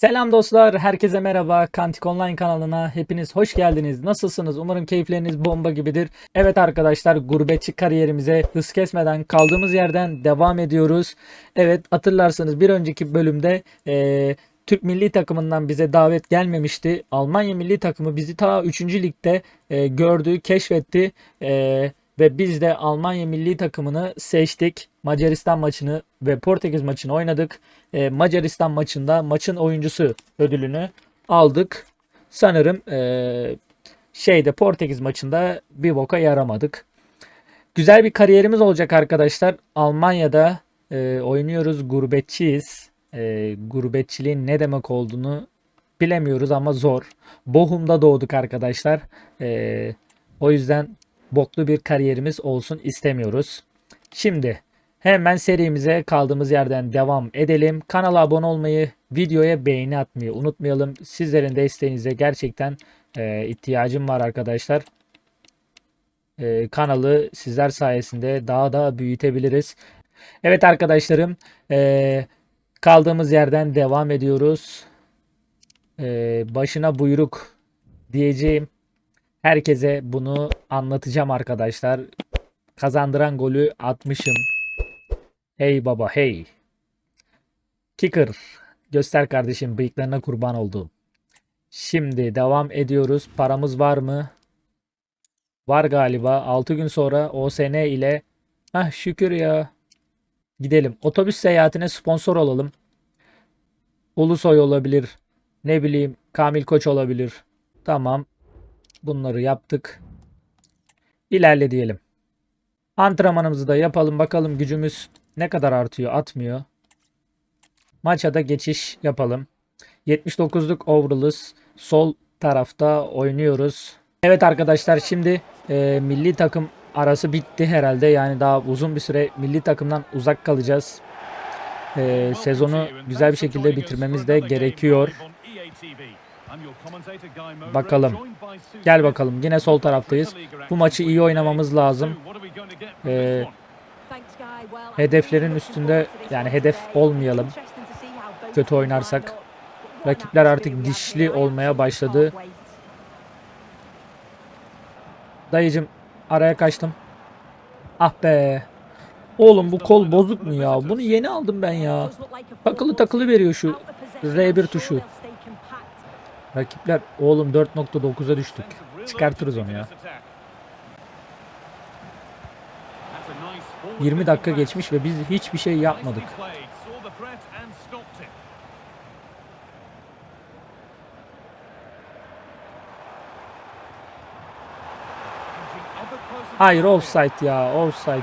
Selam dostlar, herkese merhaba. Kantik Online kanalına hepiniz hoş geldiniz. Nasılsınız? Umarım keyifleriniz bomba gibidir. Evet arkadaşlar, gurbetçi kariyerimize hız kesmeden kaldığımız yerden devam ediyoruz. Evet, hatırlarsanız bir önceki bölümde eee, Türk milli takımından bize davet gelmemişti. Almanya milli takımı bizi ta 3. ligde eee, gördü, keşfetti. Eee, ve biz de Almanya milli takımını seçtik. Macaristan maçını ve Portekiz maçını oynadık. Ee, Macaristan maçında maçın oyuncusu ödülünü aldık. Sanırım ee, şeyde Portekiz maçında bir boka yaramadık. Güzel bir kariyerimiz olacak arkadaşlar. Almanya'da ee, oynuyoruz, gurbetçiyiz. Ee, gurbetçiliğin ne demek olduğunu bilemiyoruz ama zor. Bochum'da doğduk arkadaşlar. Ee, o yüzden boklu bir kariyerimiz olsun istemiyoruz. Şimdi hemen serimize kaldığımız yerden devam edelim. Kanala abone olmayı, videoya beğeni atmayı unutmayalım. Sizlerin desteğinize gerçekten e, ihtiyacım var arkadaşlar. E, kanalı sizler sayesinde daha da büyütebiliriz. Evet arkadaşlarım, e, kaldığımız yerden devam ediyoruz. E, başına buyruk diyeceğim. Herkese bunu anlatacağım arkadaşlar. Kazandıran golü atmışım. Hey baba hey. Kicker. Göster kardeşim bıyıklarına kurban oldum. Şimdi devam ediyoruz. Paramız var mı? Var galiba. 6 gün sonra OSN ile Hah şükür ya. Gidelim. Otobüs seyahatine sponsor olalım. Ulusoy olabilir. Ne bileyim Kamil Koç olabilir. Tamam. Bunları yaptık. İlerle diyelim. Antrenmanımızı da yapalım. Bakalım gücümüz ne kadar artıyor atmıyor. Maça da geçiş yapalım. 79'luk overall'ız. Sol tarafta oynuyoruz. Evet arkadaşlar şimdi e, milli takım arası bitti herhalde. Yani daha uzun bir süre milli takımdan uzak kalacağız. E, sezonu güzel bir şekilde bitirmemiz de gerekiyor. Bakalım. Gel bakalım. Yine sol taraftayız. Bu maçı iyi oynamamız lazım. Ee, hedeflerin üstünde yani hedef olmayalım. Kötü oynarsak. Rakipler artık dişli olmaya başladı. Dayıcım araya kaçtım. Ah be. Oğlum bu kol bozuk mu ya? Bunu yeni aldım ben ya. Takılı takılı veriyor şu R1 tuşu. Rakipler oğlum 4.9'a düştük. Çıkartırız onu ya. 20 dakika geçmiş ve biz hiçbir şey yapmadık. Hayır offside ya offside.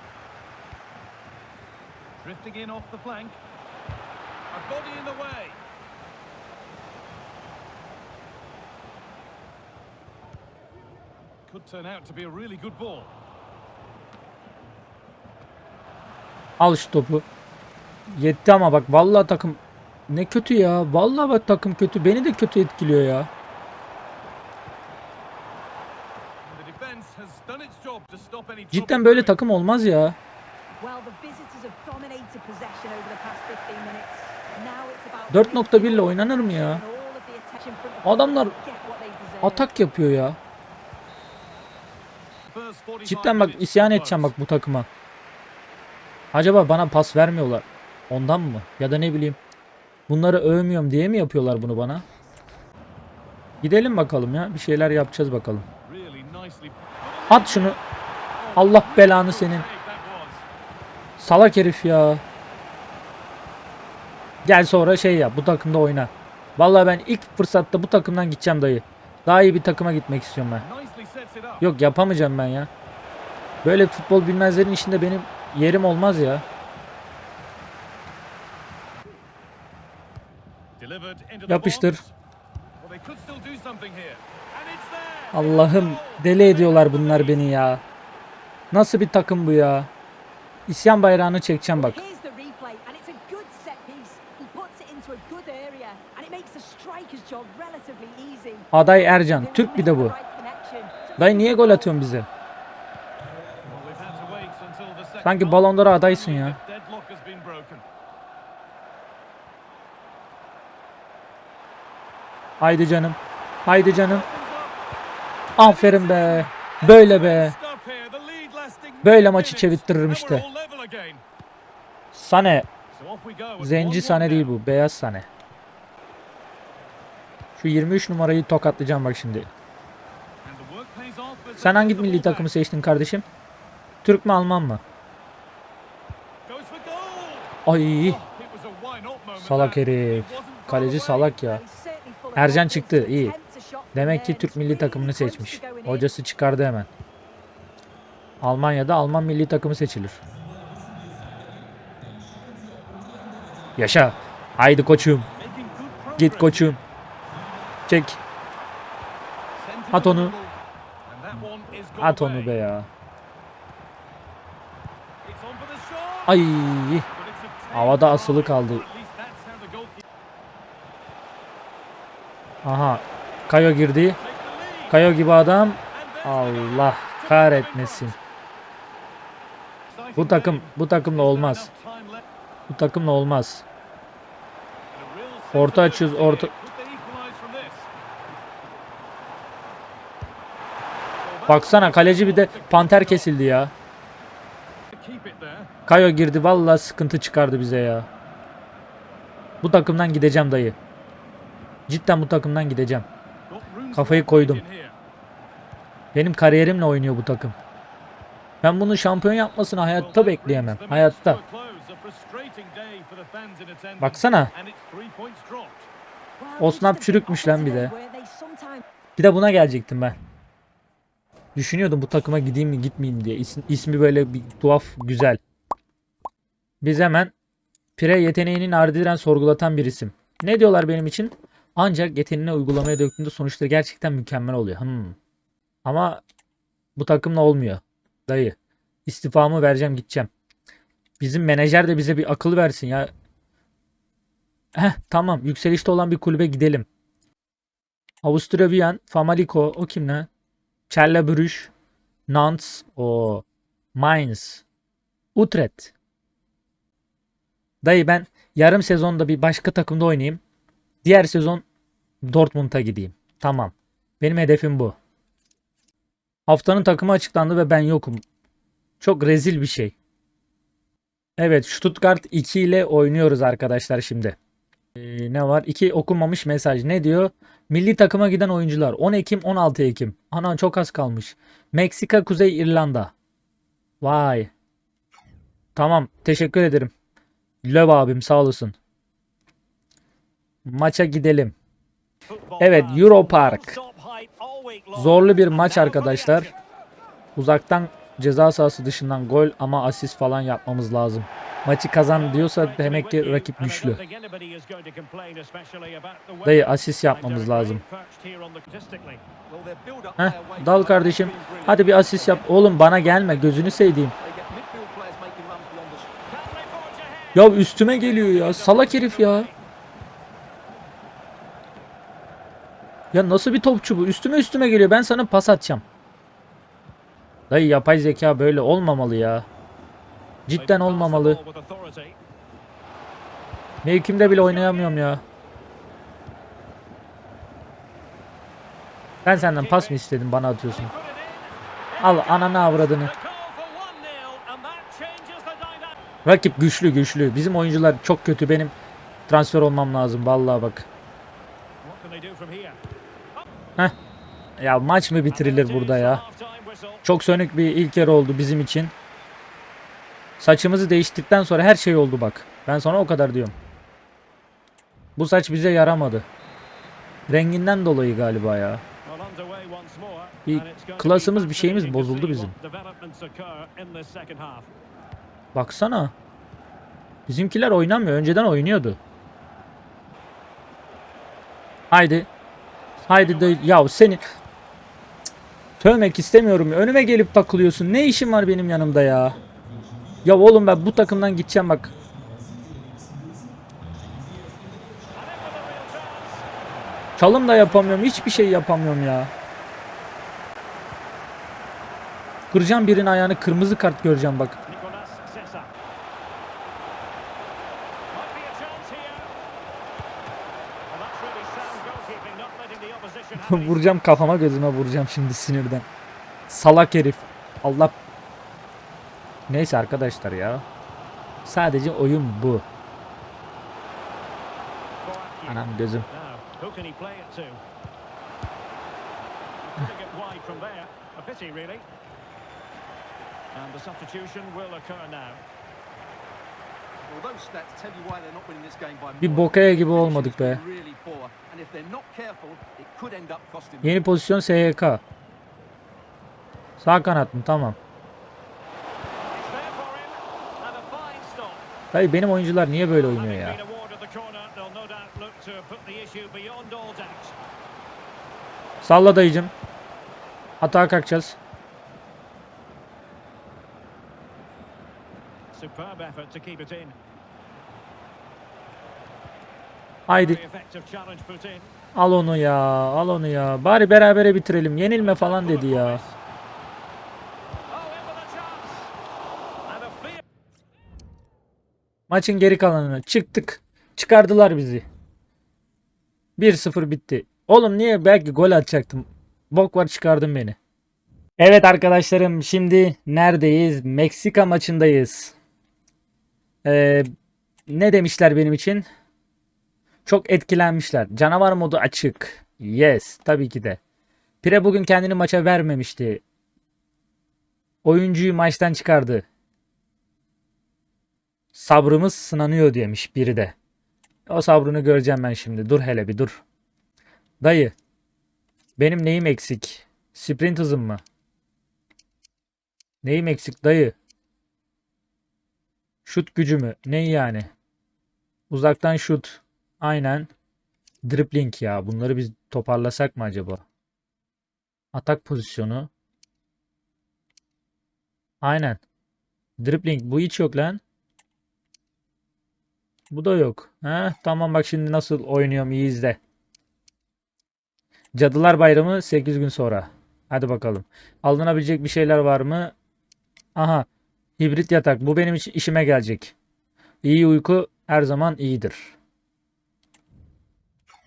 Drifting in off the flank. A body in the way. Could turn out to be a really good ball. Al şu topu. Yetti ama bak vallahi takım ne kötü ya. Vallahi bak takım kötü. Beni de kötü etkiliyor ya. Cidden böyle takım olmaz ya. 4.1 ile oynanır mı ya? Adamlar atak yapıyor ya. First 45 Cidden bak isyan edeceğim bak bu takıma. Acaba bana pas vermiyorlar. Ondan mı? Ya da ne bileyim. Bunları övmüyorum diye mi yapıyorlar bunu bana? Gidelim bakalım ya. Bir şeyler yapacağız bakalım. At şunu. Allah belanı senin. Salak herif ya. Gel sonra şey yap. Bu takımda oyna. Vallahi ben ilk fırsatta bu takımdan gideceğim dayı. Daha iyi bir takıma gitmek istiyorum ben. Yok yapamayacağım ben ya. Böyle futbol bilmezlerin içinde benim yerim olmaz ya. Yapıştır. Allah'ım deli ediyorlar bunlar beni ya. Nasıl bir takım bu ya? İsyan bayrağını çekeceğim bak. Aday Ercan. Türk bir de bu. Dayı niye gol atıyorsun bize? Sanki d'Or'a adaysın ya. Haydi canım. Haydi canım. Aferin be. Böyle be. Böyle maçı Now işte. Sane. Zenci 1-1 Sane değil bu. Beyaz Sane. Şu 23 numarayı tokatlayacağım bak şimdi. Sen hangi milli takımı seçtin kardeşim? Türk mü Alman mı? Ay Oh, salak herif. Kaleci salak ya. Ercan çıktı, iyi. Demek ki Türk milli takımını seçmiş. Hocası çıkardı hemen. Almanya'da Alman milli takımı seçilir. Yaşa. Haydi koçum. Git koçum. Çek. At onu. At onu be ya. Ay. Havada asılı kaldı. Aha. Kayo girdi. Kayo gibi adam. Allah kahretmesin. Bu takım bu takımla olmaz. Bu takımla olmaz. Orta açıyoruz, orta- Baksana kaleci bir de panter kesildi ya. Kayo girdi vallahi sıkıntı çıkardı bize ya. Bu takımdan gideceğim dayı. Cidden bu takımdan gideceğim. Kafayı koydum. Benim kariyerimle oynuyor bu takım. Ben bunu şampiyon yapmasını hayatta bekleyemem. Hayatta. Baksana. Osnap çürükmüş lan bir de. Bir de buna gelecektim ben. Düşünüyordum bu takıma gideyim mi gitmeyeyim diye. İsmi, ismi böyle bir tuhaf güzel. Biz hemen Pire yeteneğinin ardiren sorgulatan bir isim. Ne diyorlar benim için? Ancak yeteneğini uygulamaya döktüğünde sonuçları gerçekten mükemmel oluyor. Hmm. Ama bu takımla olmuyor. Dayı. İstifamı vereceğim gideceğim. Bizim menajer de bize bir akıl versin ya. Heh tamam yükselişte olan bir kulübe gidelim. Avusturya Wien, Famalicão, o kim lan? Bruges, Nantes, o Mainz, Utrecht. Dayı ben yarım sezonda bir başka takımda oynayayım. Diğer sezon Dortmund'a gideyim. Tamam. Benim hedefim bu. Haftanın takımı açıklandı ve ben yokum. Çok rezil bir şey. Evet, Stuttgart 2 ile oynuyoruz arkadaşlar şimdi. Ee, ne var? İki okunmamış mesaj. Ne diyor? Milli takıma giden oyuncular 10 Ekim 16 Ekim. Ana çok az kalmış. Meksika Kuzey İrlanda. Vay. Tamam teşekkür ederim. Löv abim sağ olasın. Maça gidelim. Evet Euro Park. Zorlu bir maç arkadaşlar. Uzaktan ceza sahası dışından gol ama asist falan yapmamız lazım. Maçı kazan diyorsa demek ki rakip güçlü. Dayı asist yapmamız lazım. Heh, dal kardeşim. Hadi bir asist yap. Oğlum bana gelme gözünü sevdiğim. Ya üstüme geliyor ya. Salak herif ya. Ya nasıl bir topçu bu? Üstüme üstüme geliyor. Ben sana pas atacağım. Dayı yapay zeka böyle olmamalı ya. Cidden olmamalı. Mevkimde bile oynayamıyorum ya. Ben senden pas mı istedim bana atıyorsun. Al ananı avradını. Rakip güçlü güçlü. Bizim oyuncular çok kötü. Benim transfer olmam lazım vallahi bak. Ya maç mı bitirilir burada ya? Çok sönük bir ilk yarı oldu bizim için. Saçımızı değiştirdikten sonra her şey oldu bak. Ben sana o kadar diyorum. Bu saç bize yaramadı. Renginden dolayı galiba ya. Bir klasımız bir şeyimiz bozuldu bizim. Baksana. Bizimkiler oynamıyor. Önceden oynuyordu. Haydi. Haydi de ya seni. Tövmek istemiyorum. Önüme gelip takılıyorsun. Ne işin var benim yanımda ya? Ya oğlum ben bu takımdan gideceğim bak. Çalım da yapamıyorum. Hiçbir şey yapamıyorum ya. Kıracağım birinin ayağını kırmızı kart göreceğim bak. vuracağım kafama gözüme vuracağım şimdi sinirden. Salak herif. Allah. Neyse arkadaşlar ya. Sadece oyun bu. Anam gözüm. And the substitution will occur now. Bir bokaya gibi olmadık be. Yeni pozisyon SYK. Sağ kanat mı? Tamam. It's there for him. And a fine Dayı benim oyuncular niye böyle oynuyor ya? Salla dayıcım. Hata kalkacağız. Haydi. Al onu ya. Al onu ya. Bari berabere bitirelim. Yenilme falan dedi ya. Oh, in with a chance. And a fear. Maçın geri kalanını çıktık. Çıkardılar bizi. 1-0 bitti. Oğlum niye belki gol atacaktım. Bok var çıkardın beni. Evet arkadaşlarım şimdi neredeyiz? Meksika maçındayız. Ee, ne demişler benim için? Çok etkilenmişler. Canavar modu açık. Yes tabii ki de. Pire bugün kendini maça vermemişti. Oyuncuyu maçtan çıkardı. Sabrımız sınanıyor demiş biri de. O sabrını göreceğim ben şimdi. Dur hele bir dur. Dayı. Benim neyim eksik? Sprint hızım mı? Neyim eksik dayı? Şut gücü mü? Neyi yani? Uzaktan şut. Aynen. Dribbling ya. Bunları biz toparlasak mı acaba? Atak pozisyonu. Aynen. Dribbling. Bu hiç yok lan. Bu da yok. Ha, tamam bak şimdi nasıl oynuyorum iyi izle. Cadılar Bayramı 8 gün sonra. Hadi bakalım. Alınabilecek bir şeyler var mı? Aha. Hibrit yatak. Bu benim işime gelecek. İyi uyku her zaman iyidir.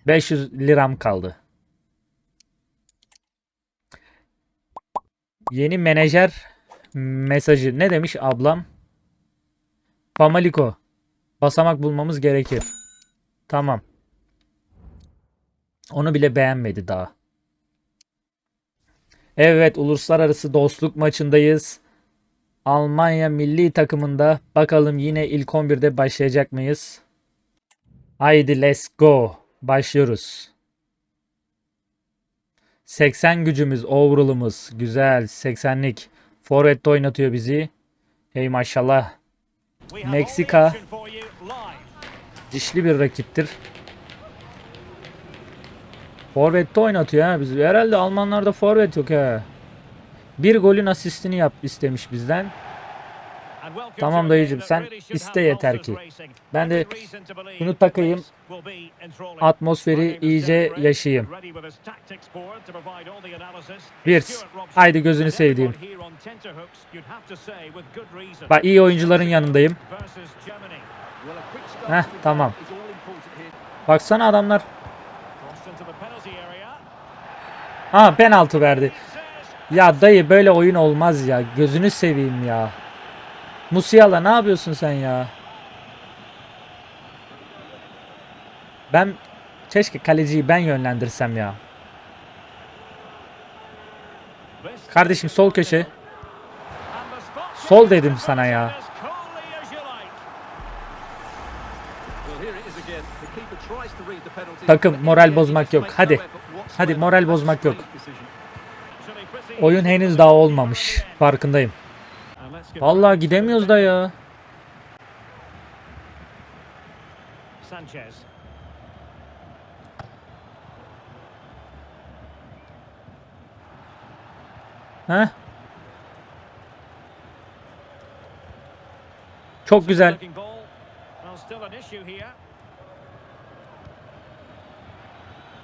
500 liram kaldı. Yeni menajer mesajı. Ne demiş ablam? Pamaliko. Basamak bulmamız gerekir. Tamam. Onu bile beğenmedi daha. Evet, uluslararası dostluk maçındayız. Almanya milli takımında. Bakalım yine ilk 11'de başlayacak mıyız? Haydi let's go. Başlıyoruz. 80 gücümüz, overall'ımız. Güzel, 80'lik. Forvet'te oynatıyor bizi. Hey maşallah. Meksika. Dişli bir rakiptir. Forvet'te oynatıyor ha bizi. Herhalde Almanlarda forvet yok ha. Bir golün asistini yap istemiş bizden. Tamam dayıcım, sen iste yeter ki. Ben de bunu takayım, atmosferi iyice yaşayayım. ready with his tactics board to provide all the analysis. Bir, Stuart Robson. haydi gözünü sevdiğim. Bak iyi oyuncuların yanındayım. Heh, tamam. Baksana adamlar. Ha penaltı verdi. Ya dayı böyle oyun olmaz ya. Gözünü seveyim ya. Musiala ne yapıyorsun sen ya? Ben keşke kaleciyi ben yönlendirsem ya. Kardeşim sol köşe. Sol dedim sana ya. Takım, moral bozmak yok. Hadi. Hadi moral bozmak yok. Oyun henüz daha olmamış. Farkındayım. Vallahi gidemiyoruz da ya. Sanchez. Heh. Çok güzel.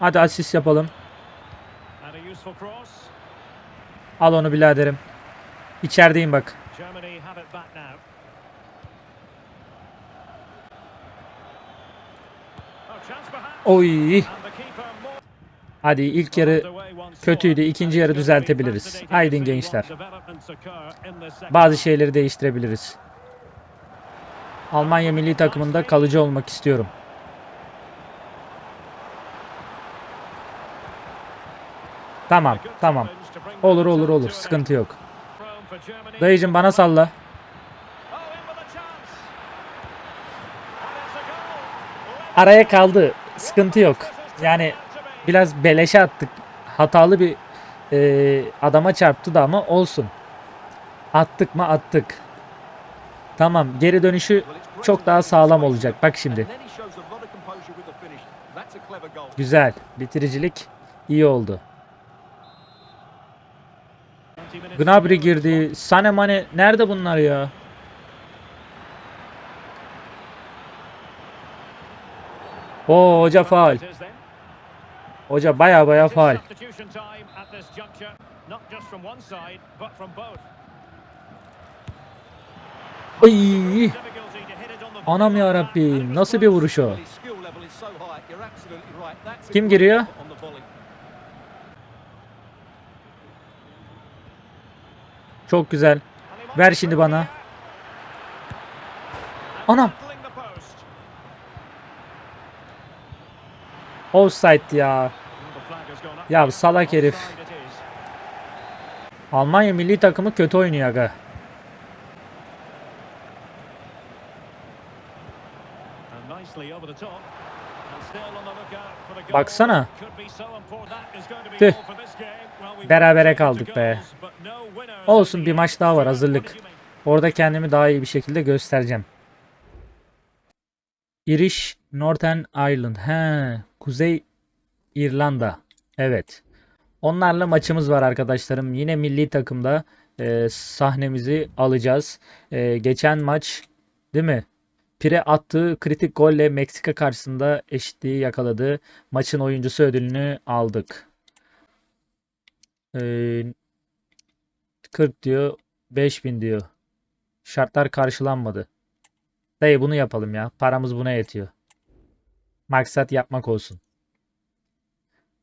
Hadi asist yapalım. Al onu biraderim. İçerideyim bak. Oh. Oy. Hadi ilk yarı kötüydü. İkinci yarı düzeltebiliriz. Haydi gençler. Bazı şeyleri değiştirebiliriz. Almanya milli takımında kalıcı olmak istiyorum. Tamam, tamam. Olur olur olur. Sıkıntı yok. Dayıcım bana salla. Araya kaldı. Sıkıntı yok. Yani biraz beleşe attık. Hatalı bir e, adama çarptı da ama olsun. Attık mı attık. Tamam geri dönüşü çok daha sağlam olacak. Bak şimdi. Güzel. Bitiricilik iyi oldu. Gnabry girdi. Sane Mane nerede bunlar ya? Oo hoca faal. Hoca baya baya faal. Ay, anam ya Rabbim nasıl bir vuruş o? Well, his Çok güzel. Ver şimdi bana. Anam. Offside ya. Ya salak herif. Almanya milli takımı kötü oynuyor aga. Nicely over the top. Be Tüh. Berabere kaldık be. Olsun bir maç daha var hazırlık. Orada kendimi daha iyi bir şekilde göstereceğim. Irish Northern Ireland. He, Kuzey İrlanda. Evet. Onlarla maçımız var arkadaşlarım. Yine milli takımda e, sahnemizi alacağız. E, geçen maç değil mi? Pire attığı kritik golle Meksika karşısında eşitliği yakaladı. Maçın oyuncusu ödülünü aldık. E, 40 diyor, 5000 diyor. Şartlar karşılanmadı. Dayı bunu yapalım ya. Paramız buna yetiyor. Maksat yapmak olsun.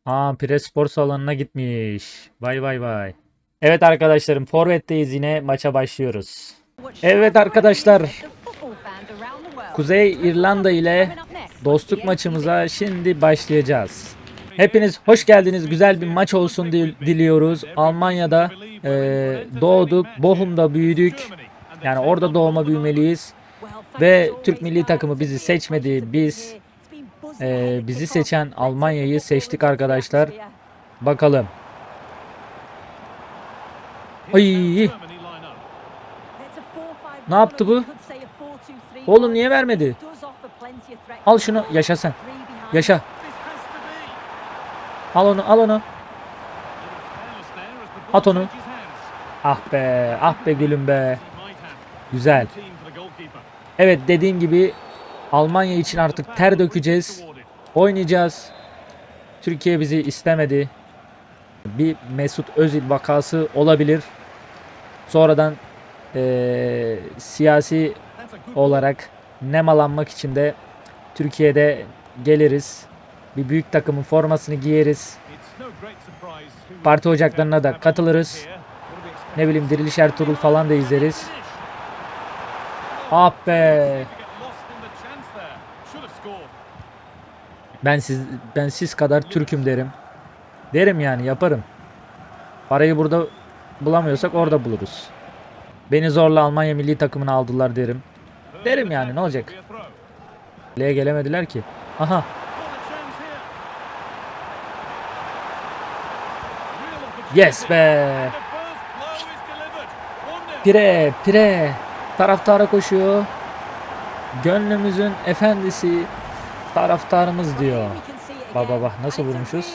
Aa Pire spor salonuna gitmiş. Vay vay vay. Evet arkadaşlarım forvetteyiz yine maça başlıyoruz. Evet arkadaşlar. Kuzey İrlanda ile dostluk maçımıza şimdi başlayacağız. Hepiniz hoş geldiniz. Güzel bir maç olsun dil- diliyoruz. Almanya'da e, doğduk, Bochum'da büyüdük. Yani orada doğma büyümeliyiz. Ve Türk milli takımı bizi seçmedi. Biz e, bizi seçen Almanya'yı seçtik arkadaşlar. Bakalım. Ay, Ne yaptı bu? Oğlum niye vermedi? Al şunu yaşa sen. Yaşa. Al onu al onu. At onu. Ah be ah be gülüm be. Güzel. Evet dediğim gibi Almanya için artık ter dökeceğiz. Oynayacağız. Türkiye bizi istemedi. Bir Mesut Özil vakası olabilir. Sonradan eee, siyasi olarak nemalanmak için de Türkiye'de geliriz. Bir büyük takımın formasını giyeriz. Parti ocaklarına da katılırız. Ne bileyim Diriliş Ertuğrul falan da izleriz. Ah be. Ben siz ben siz kadar Türk'üm derim. Derim yani yaparım. Parayı burada bulamıyorsak orada buluruz. Beni zorla Almanya milli takımına aldılar derim. Derim yani ne olacak? Kaleye gelemediler ki. Aha Yes be. The first blow is delivered. 1-0. Pire, pire. Taraftara koşuyor. Gönlümüzün efendisi taraftarımız diyor. Baba bak nasıl vurmuşuz.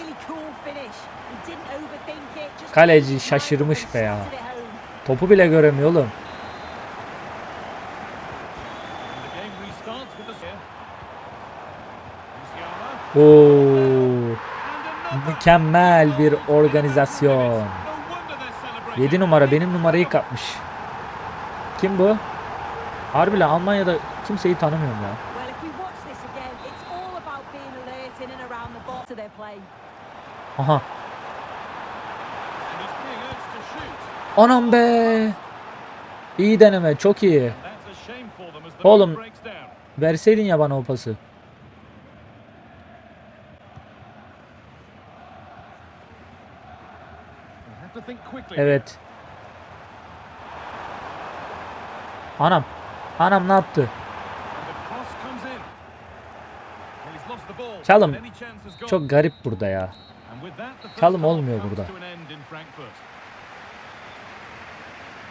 Kaleci şaşırmış be ya. Topu bile göremiyor oğlum. And the game restarts with the Musiala. Oo, mükemmel bir organizasyon. No wonder they're celebrating. 7 numara benim numarayı kapmış. Kim bu? Harbi lan Almanya'da kimseyi tanımıyorum ya. Aha. Anam be. İyi deneme çok iyi. Oğlum. Verseydin ya bana o pası. Evet. Anam. Anam ne yaptı? Çalım. Çok garip burada ya. Çalım olmuyor burada.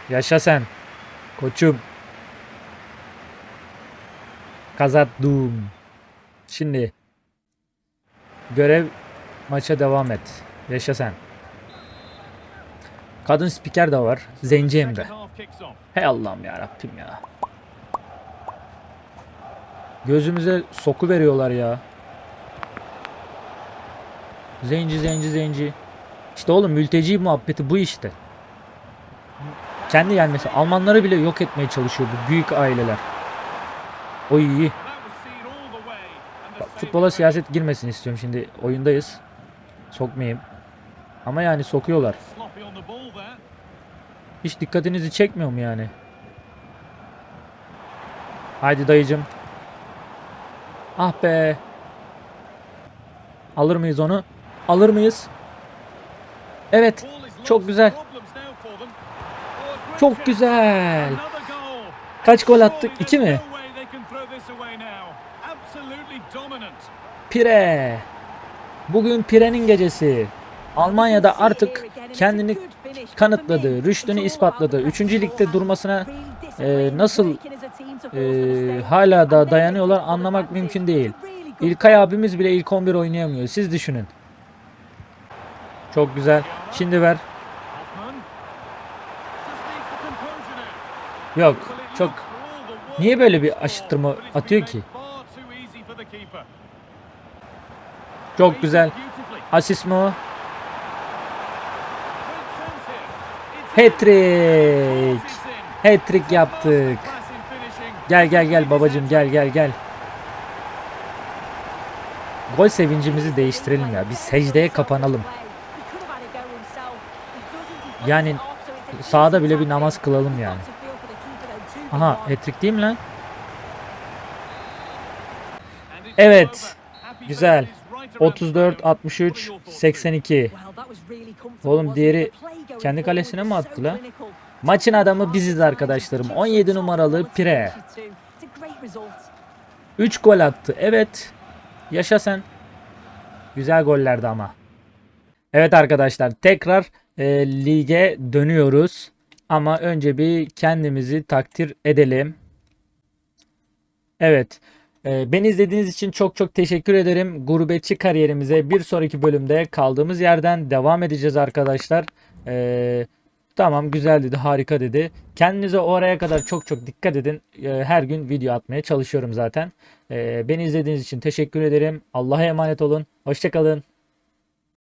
Yaşa sen. Koçum. Kazandım. Şimdi. Görev maça devam et. Yaşa sen. Kadın spiker de var. Zenci hem de. Hey Allah'ım ya Rabbim ya. Gözümüze soku veriyorlar ya. Zenci zenci zenci. İşte oğlum mülteci muhabbeti bu işte. Kendi gelmesi. Almanları bile yok etmeye çalışıyor bu büyük aileler. O iyi. Futbola siyaset girmesin istiyorum şimdi. Oyundayız. Sokmayayım. Ama yani sokuyorlar. Hiç dikkatinizi çekmiyor mu yani? Haydi dayıcım. Ah be. Alır mıyız onu? Alır mıyız? Evet. Çok güzel. Oh, Çok güzel. Kaç gol attık? İki mi? Pire. Bugün Pire'nin gecesi. Almanya'da artık kendini kanıtladı, rüştünü ispatladı. Üçüncü ligde durmasına e, nasıl e, hala da dayanıyorlar anlamak mümkün değil. İlkay abimiz bile ilk 11 oynayamıyor. Siz düşünün. Çok güzel. Şimdi ver. Yok. Çok Niye böyle bir aşıttırma atıyor ki? çok güzel. Asist mi o? Great chance here. It's Hat-trick. Hat-trick yaptık. Gel gel gel babacım gel gel gel. Gol sevincimizi değiştirelim ya. Bir secdeye kapanalım. Yani sahada bile bir namaz kılalım yani. Aha hat-trick değil mi lan? Evet. Güzel. Faces right around the 34, ground. 63, What are your thoughts? 82. Oğlum diğeri kendi kalesine mi attı la? Maçın adamı biziz arkadaşlarım. 17 numaralı Pire. 3 gol attı. Evet. Yaşa sen. Güzel gollerdi ama. Evet arkadaşlar tekrar e, lige dönüyoruz. Ama önce bir kendimizi takdir edelim. Evet. E, beni izlediğiniz için çok çok teşekkür ederim. Gurbetçi kariyerimize bir sonraki bölümde kaldığımız yerden devam edeceğiz arkadaşlar. E, tamam güzel dedi harika dedi. Kendinize o araya kadar çok çok dikkat edin. E, her gün video atmaya çalışıyorum zaten. E, beni izlediğiniz için teşekkür ederim. Allah'a emanet olun. Hoşçakalın.